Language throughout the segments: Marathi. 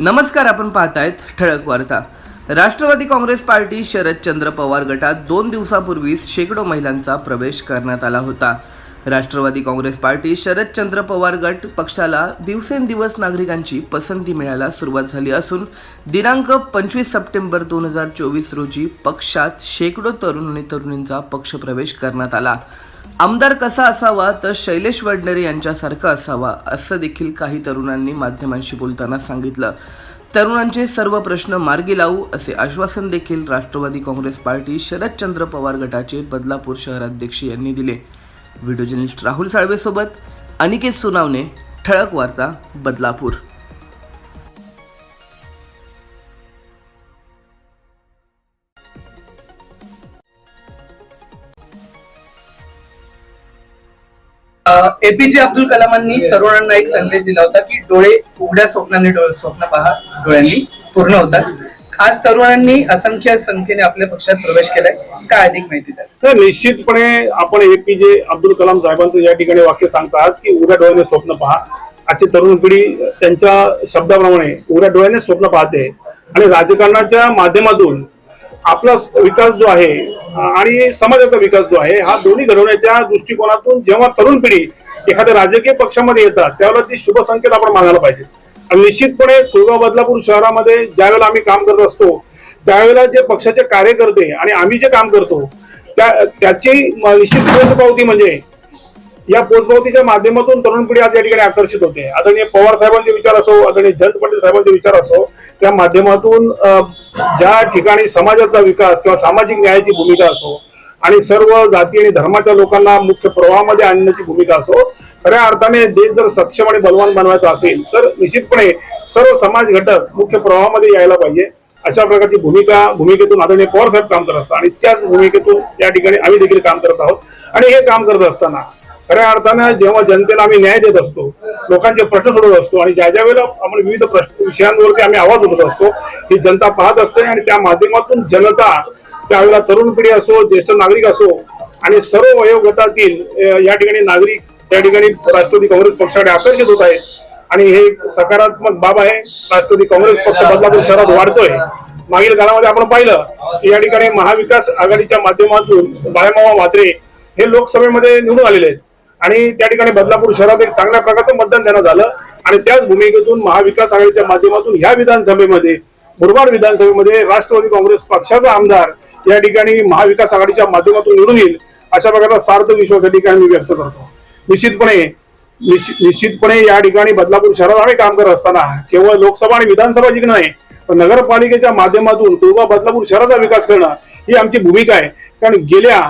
नमस्कार आपण पाहतायत ठळक वार्ता. राष्ट्रवादी काँग्रेस पार्टी शरदचंद्र पवार गटात दोन दिवसापूर्वीच शेकडो महिलांचा प्रवेश करण्यात आला होता. राष्ट्रवादी काँग्रेस पार्टी शरदचंद्र पवार गट पक्षाला दिवसेंदिवस नागरिकांची पसंती मिळायला सुरुवात झाली असून दिनांक पंचवीस सप्टेंबर दोन हजार चोवीस रोजी पक्षात शेकडो तरुण आणि तरुणींचा पक्षप्रवेश करण्यात आला. आमदार कसा असावा तर शैलेश वडनेरे यांच्यासारखा असावा असं देखील काही तरुणांनी माध्यमांशी बोलताना सांगितलं. तरुणांचे सर्व प्रश्न मार्गी लावू असे आश्वासन देखील राष्ट्रवादी काँग्रेस पार्टी शरदचंद्र पवार गटाचे बदलापूर शहराध्यक्ष यांनी दिले. व्हिडिओ जर्नलिस्ट राहुल साळवेसोबत अनिकेत सुनावणे ठळक वार्ता बदलापूर. एपीजे अब्दुल कलामांनी तरुणांना एक संदेश दिला होता की डोळे उघड्या स्वप्नांनी डोळे स्वप्न पहा डोळ्यांनी पूर्ण होतात. आज तरुणांनी असंख्य संख्येने आपल्या पक्षात प्रवेश केलाय. काय अधिक माहिती द्या तर निश्चितपणे आपण एपीजे अब्दुल कलाम साहेबांचं या ठिकाणी वाक्य सांगतात की उघड्या डोळ्याने स्वप्न पहा. आजची तरुण पिढी त्यांच्या शब्दाप्रमाणे उघड्या डोळ्याने स्वप्न पाहते. आणि राजकारणाच्या माध्यमातून आपला विकास जो आहे आणि समाजाचा विकास जो आहे हा दोन्ही घडवण्याच्या दृष्टिकोनातून जेव्हा तरुण पिढी एखाद्या राजकीय पक्षामध्ये येतात त्यावेळेला ती शुभ संकेत आपण मानायला पाहिजे. आणि निश्चितपणे कुळगाव बदलापूर शहरामध्ये ज्यावेळेला आम्ही काम करत असतो त्यावेळेला जे पक्षाचे कार्यकर्ते आणि आम्ही जे काम करतो त्या त्याची निश्चित पावती म्हणजे या पोचपावतीच्या माध्यमातून तरुण पिढी आज या ठिकाणी आकर्षित होते. आदरणीय पवार साहेबांचे विचार असो आदरणीय जयंत पाटील साहेबांचे विचार असो त्या माध्यमातून ज्या ठिकाणी समाजाचा विकास किंवा सामाजिक न्यायाची भूमिका असो आणि सर्व जाती आणि धर्माच्या लोकांना मुख्य प्रवाहामध्ये आणण्याची भूमिका असो खऱ्या अर्थाने देश जर सक्षम आणि बलवान बनवायचा असेल तर निश्चितपणे सर्व समाज घटक मुख्य प्रवाहामध्ये यायला पाहिजे. अशा प्रकारची भूमिका भूमिकेतून आदरणीय पवार साहेब काम करत असतात आणि त्याच भूमिकेतून त्या ठिकाणी आम्ही देखील काम करत आहोत. आणि हे काम करत असताना खऱ्या अर्थानं जेव्हा जनतेला आम्ही न्याय देत असतो लोकांचे प्रश्न सोडवत असतो आणि ज्या ज्या वेळेला आम्हाला विविध प्रश्न विषयांवरती आम्ही आवाज उठत असतो ही जनता पाहत असते आणि त्या माध्यमातून जनता त्यावेळेला तरुण पिढी असो ज्येष्ठ नागरिक असो आणि सर्व वयोगटातील या ठिकाणी नागरिक त्या ठिकाणी राष्ट्रवादी काँग्रेस पक्षाकडे आकर्षित होत आहेत. आणि हे सकारात्मक बाब आहे राष्ट्रवादी काँग्रेस पक्ष बदलापूर शहरात वाढतोय. मागील काळामध्ये आपण पाहिलं की या ठिकाणी महाविकास आघाडीच्या माध्यमातून बाळामामा म्हात्रे हे लोकसभेमध्ये निवडून आलेले आहेत. आणि त्या ठिकाणी बदलापूर शहरात एक चांगल्या प्रकारचं मतदान त्यांना झालं. आणि त्याच भूमिकेतून महाविकास आघाडीच्या माध्यमातून ह्या विधानसभेमध्ये मुरबाड विधानसभेमध्ये राष्ट्रवादी काँग्रेस पक्षाचा आमदार या ठिकाणी महाविकास आघाडीच्या माध्यमातून निवडून येईल अशा प्रकारचा सार्थ विश्वास या ठिकाणी मी व्यक्त करतो. निश्चितपणे निश्चितपणे या ठिकाणी बदलापूर शहरात आम्ही काम करत असताना केवळ लोकसभा आणि विधानसभा जिंकणं नाही तर नगरपालिकेच्या माध्यमातून तुळबा बदलापूर शहराचा विकास करणं ही आमची भूमिका आहे. कारण गेल्या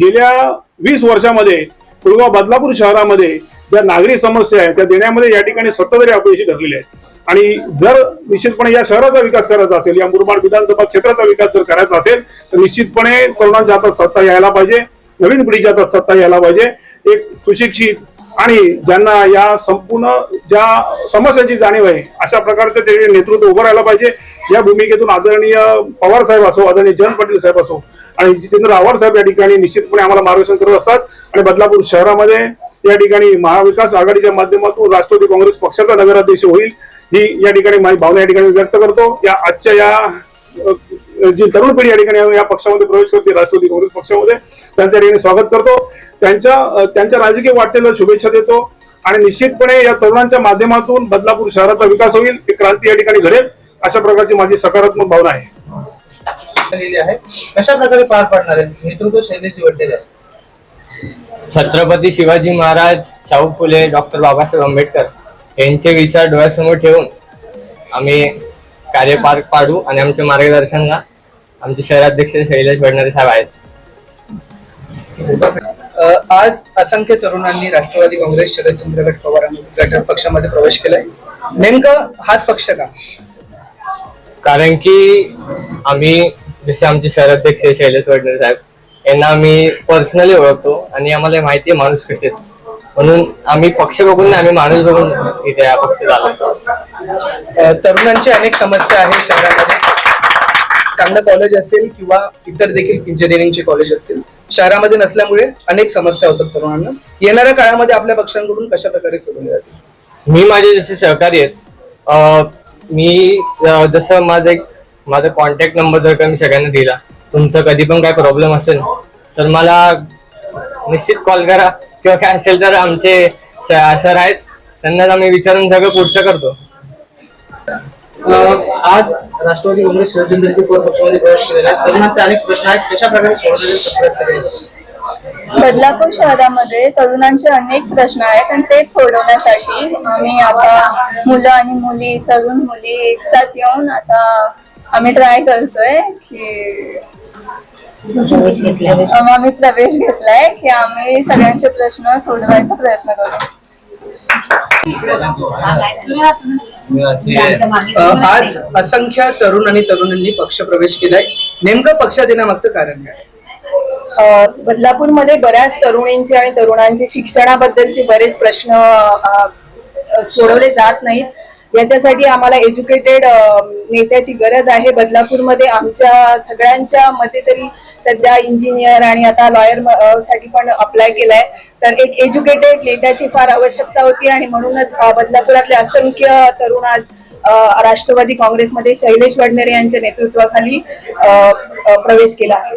गेल्या वीस वर्षामध्ये कुळगाव बदलापूर शहरामध्ये ज्या नागरी समस्या आहेत त्या देण्यामध्ये या ठिकाणी सत्ताधारी अपयशी ठरलेले आहेत. आणि जर निश्चितपणे या शहराचा विकास करायचा असेल या मुरबाड विधानसभा क्षेत्राचा विकास जर करायचा असेल तर निश्चितपणे तरुणांच्या हातात सत्ता यायला पाहिजे नवीन पिढीच्या हातात सत्ता यायला पाहिजे. एक सुशिक्षित आणि ज्यांना या संपूर्ण ज्या समस्यांची जाणीव आहे अशा प्रकारचं ते नेतृत्व उभं राहिलं पाहिजे. या भूमिकेतून आदरणीय पवार साहेब असो आदरणीय जयंत पाटील साहेब असो आणि जितेंद्र आव्हाड साहेब या ठिकाणी निश्चितपणे आम्हाला मार्गदर्शन करत असतात. आणि बदलापूर शहरामध्ये या ठिकाणी महाविकास आघाडीच्या माध्यमातून राष्ट्रवादी काँग्रेस पक्षाचा नगराध्यक्ष होईल ही या ठिकाणी माझी भावना या ठिकाणी व्यक्त करतो. या आजच्या या जी तरुण पिढी या ठिकाणी या पक्षामध्ये प्रवेश करते राष्ट्रवादी काँग्रेस पक्षामध्ये त्यांच्या ठिकाणी स्वागत करतो. त्यांच्या त्यांच्या राजकीय वाटचालीला शुभेच्छा देतो. आणि निश्चितपणे या तरुणांच्या माध्यमातून बदलापूर शहराचा विकास होईल एक क्रांती या ठिकाणी घडेल अशा प्रकारची माझी सकारात्मक भावना आहे. केलेली आहे. कशा प्रकारे पार पाडणार आहे? नेतृत्व शैलेची आहे छत्रपती शिवाजी महाराज शाहू फुले डॉक्टर बाबासाहेब आंबेडकर यांचे विचार डोळ्यासमोर ठेवून आम्ही कार्य पार पाडू आणि आमच्या मार्गदर्शनला आमचे शहराध्यक्ष शैलेश भडणारे साहेब आहेत. आज असंख्य तरुणांनी राष्ट्रवादी काँग्रेस शरदचंद्र गट पवार गट पक्षामध्ये प्रवेश केलाय. नेमकं हाच पक्ष का? कारण की आम्ही जसे आमचे शहराध्यक्ष शैलेश वडनेरे साहेब यांना आम्ही पर्सनली ओळखतो आणि आम्हाला माहिती आहे माणूस कसे. म्हणून आम्ही पक्ष बघून नाही आम्ही माणूस बघून इथे या पक्षात आलो. अ, तरुणांची अनेक समस्या आहेत शहरामध्ये. चांगलं कॉलेज असेल किंवा इतर देखील इंजिनिअरिंगचे कॉलेज असतील. शहरामध्ये नसल्यामुळे अनेक समस्या होतात तरुणांना. येणाऱ्या काळामध्ये आपल्या पक्षांकडून कशा प्रकारे सोडवले जातील? मी माझे जसे सहकारी आहेत मी जसं माझं एक माझा कॉन्टॅक्ट नंबर जर का मी सगळ्यांना दिला तुमचा कधी पण काय प्रॉब्लेम असेल तर मला निश्चित कॉल करा. किंवा काय असेल तर आमचे सर आहेत त्यांना आम्ही विचारून सगळं पुढचं करतो. आज राष्ट्रवादी काँग्रेस शरदचंद्र पवार पक्षामध्ये प्रवेश केलेला आहे. तरुणांचे अनेक प्रश्न आहेत. कशा प्रकारे सोडवण्याचा प्रयत्न करेल बदलापूर शहरामध्ये तरुणांचे अनेक प्रश्न आहेत आणि तेच सोडवण्यासाठी आम्ही आता मुलं आणि मुली तरुण मुली एकसाथ येऊन आता आम्ही ट्राय करतोय की प्रवेश घेतलाय. अं, आम्ही प्रवेश घेतलाय की आम्ही सगळ्यांचे प्रश्न सोडवायचा प्रयत्न करू. अं, आज असंख्य तरुण आणि तरुणींनी पक्ष प्रवेश केलाय. नेमकं पक्षात येण्यामागचं कारण काय? अ, बदलापूरमध्ये बऱ्याच तरुणींचे आणि तरुणांचे शिक्षणाबद्दलचे बरेच प्रश्न सोडवले जात नाहीत. याच्यासाठी आम्हाला एज्युकेटेड नेत्याची गरज आहे. बदलापूरमध्ये आमच्या सगळ्यांच्या मते तरी सध्या इंजिनियर आणि आता लॉयरसाठी पण अप्लाय केलाय. तर एक एज्युकेटेड नेत्याची फार आवश्यकता होती आणि म्हणूनच बदलापुरातले असंख्य तरुण आज राष्ट्रवादी काँग्रेसमध्ये शैलेश वडनेरे यांच्या नेतृत्वाखाली प्रवेश केला आहे.